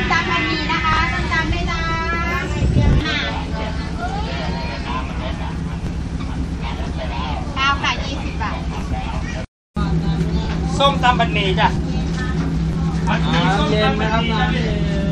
มตำมันมีนะคะส้มตำไม่ได้ข้าวค่ะยี่สิบบาท ส้มตำบันหมี่จ้ะบันหมี่ส้มเย็นตำไหมบันครับหมี่น้ำนะเย็พี่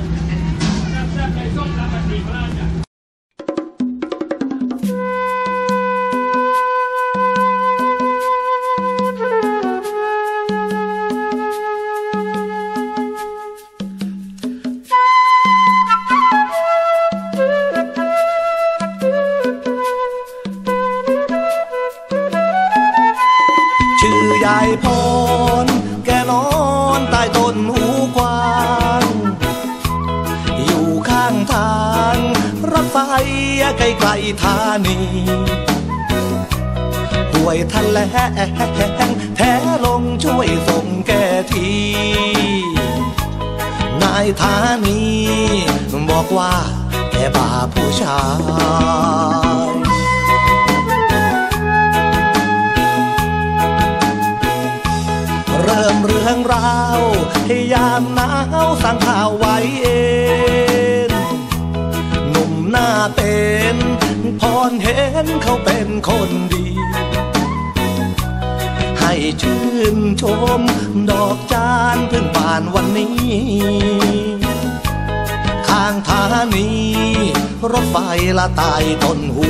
ไกลๆธานีห่วยทะแลงแท้ลงช่วยส่งแกทีนายธานีบอกว่าแกบ้าผู้ชายเริ่มเรื่องราวให้ยามหนาวสั่งข่าวไว้ นเขาเป็นคนดี ให้ชื่นชม ดอกจานเพิ่งบานวันนี้ ข้างทานีรถไฟละตายต้นหู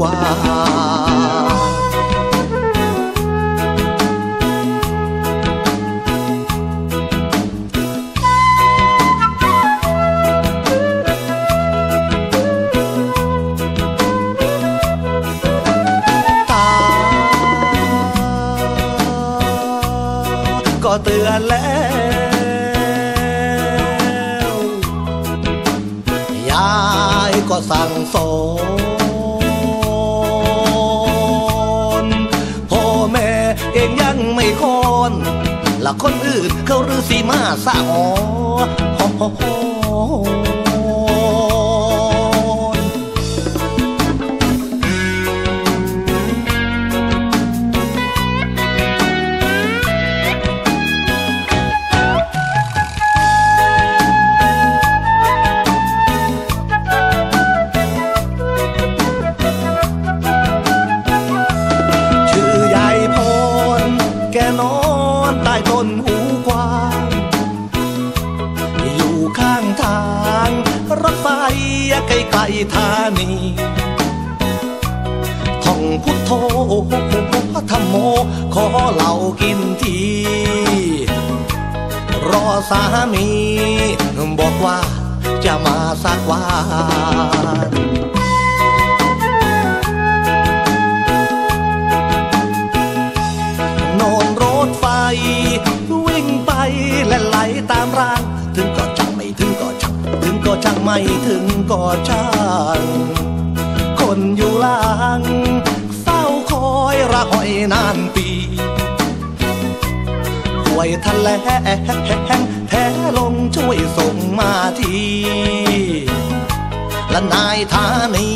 กว่า เตือนแล้ว ยายก็สั่งสอนพ่อแม่เองยังไม่คนละคนอื่นเขารือสีมาสะอ๋อ แกนอนใต้ต้นหูกวางอยู่ข้างทางรถไฟไกลๆธานีท่องพุทโธธรรมโม ขอเหล่ากินที รอสามี บอกว่าจะมาสักวัน ไม่ถึงก็ช่างคนอยู่ล่างเฝ้าคอยระหอยนานปีห่วยทะแลงแท้ลงช่วยส่งมาทีและนายธานี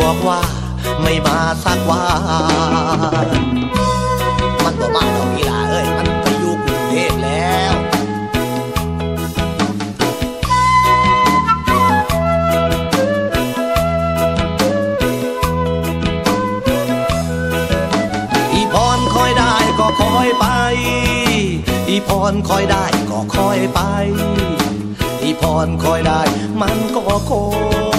บอกว่าไม่มาสักวัน อีพรคอยได้ก็คอยไปอีพรคอยได้มันก็คอย